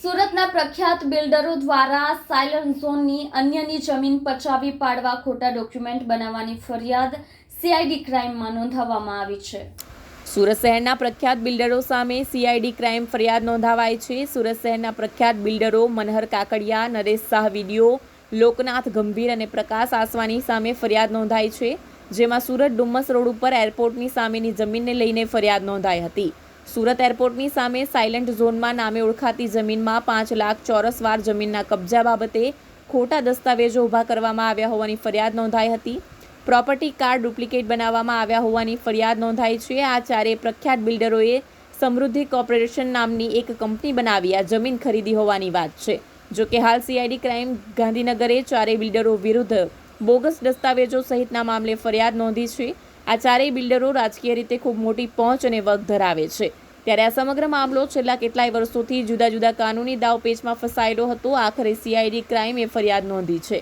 સુરતના પ્રખ્યાત બિલ્ડરો દ્વારા સાયલન્ટ ઝોનની અન્યની જમીન પચાવી પાડવા ખોટા ડોક્યુમેન્ટ બનાવવાની ફરિયાદ સીઆઈડી ક્રાઇમમાં નોંધાવવામાં આવી છે. સુરત શહેરના પ્રખ્યાત બિલ્ડરો સામે સીઆઈડી ક્રાઇમ ફરિયાદ નોંધાવાઈ છે. સુરત શહેરના પ્રખ્યાત બિલ્ડરો મનહર કાકડિયા, નરેશ શાહ વીડિયો, લોકનાથ ગંભીર અને પ્રકાશ આસવાની સામે ફરિયાદ નોંધાઈ છે. જેમાં સુરત ડુમ્મસ રોડ ઉપર એરપોર્ટની સામેની જમીનને લઈને ફરિયાદ નોંધાઈ હતી. સુરત એરપોર્ટની સામે સાયલન્ટ ઝોનમાં નામે ઓળખાતી જમીનમાં પાંચ લાખ ચોરસ વાર જમીનના કબજા બાબતે ખોટા દસ્તાવેજો ઊભા કરવામાં આવ્યા હોવાની ફરિયાદ નોંધાઈ હતી. પ્રોપર્ટી કાર્ડ ડુપ્લિકેટ બનાવવામાં આવ્યા હોવાની ફરિયાદ નોંધાઈ છે. આ ચારે પ્રખ્યાત બિલ્ડરોએ સમૃદ્ધિ કોર્પોરેશન નામની એક કંપની બનાવી આ જમીન ખરીદી હોવાની વાત છે. જો કે હાલ સીઆઈડી ક્રાઇમ ગાંધીનગરે ચારેય બિલ્ડરો વિરુદ્ધ બોગસ દસ્તાવેજો સહિતના મામલે ફરિયાદ નોંધી છે. આ ચારેય બિલ્ડરો રાજકીય રીતે ખૂબ મોટી પહોંચ અને વગ ધરાવે છે. ત્યારે આ સમગ્ર મામલો છેલ્લા કેટલાય વર્ષોથી જુદા જુદા કાનૂની દાવપેચમાં ફસાયેલો હતો. આખરે સીઆઈડી ક્રાઇમે ફરિયાદ નોંધી છે.